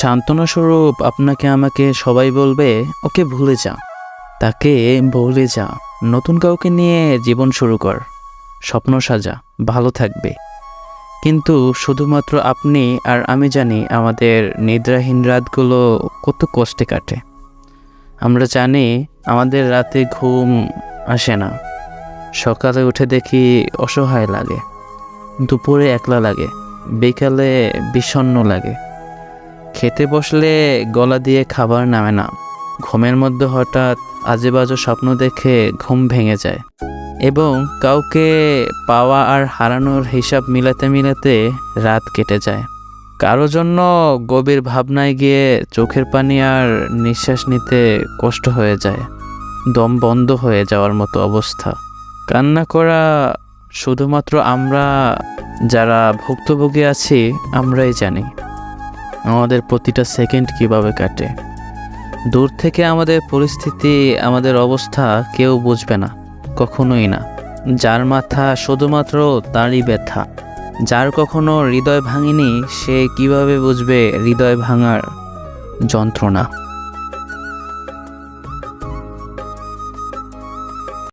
সান্ত্বনা স্বরূপ আপনাকে আমাকে সবাই বলবে, ওকে ভুলে যা। তাকে ভুলে যা। নতুন কাউকে নিয়ে জীবন শুরু কর। স্বপ্ন সাজা। ভালো থাকবে। কিন্তু শুধুমাত্র আপনি আর আমি জানি আমাদের নিদ্রাহীন রাতগুলো কত কষ্টে কাটে। আমরা জানি আমাদের রাতে ঘুম আসে না। সকালে উঠে দেখি অসহায় লাগে। দুপুরে একলা লাগে। বিকালে বিষণ্ণ লাগে। খেতে বসলে গলা দিয়ে খাবার নামে না। ঘুমের মধ্যে হঠাৎ আজে বাজে স্বপ্ন দেখে ঘুম ভেঙে যায়। এবং কাউকে পাওয়া আর হারানোর হিসাব মিলাতে মিলাতে রাত কেটে যায়। কারও জন্য গভীর ভাবনায় গিয়ে চোখের পানি আর নিঃশ্বাস নিতে কষ্ট হয়ে যায়। দম বন্ধ হয়ে যাওয়ার মতো অবস্থা। কান্না করা শুধুমাত্র আমরা, যারা ভুক্তভোগী আছি, আমরাই জানি। আমাদের প্রতিটা সেকেন্ড কীভাবে কাটে? দূর থেকে আমাদের পরিস্থিতি, আমাদের অবস্থা কেউ বুঝবে না, কখনোই না। যার মাথা শুধুমাত্র তারই ব্যথা। যার কখনো হৃদয় ভাঙিনি, সে কীভাবে বুঝবে হৃদয় ভাঙার যন্ত্রণা?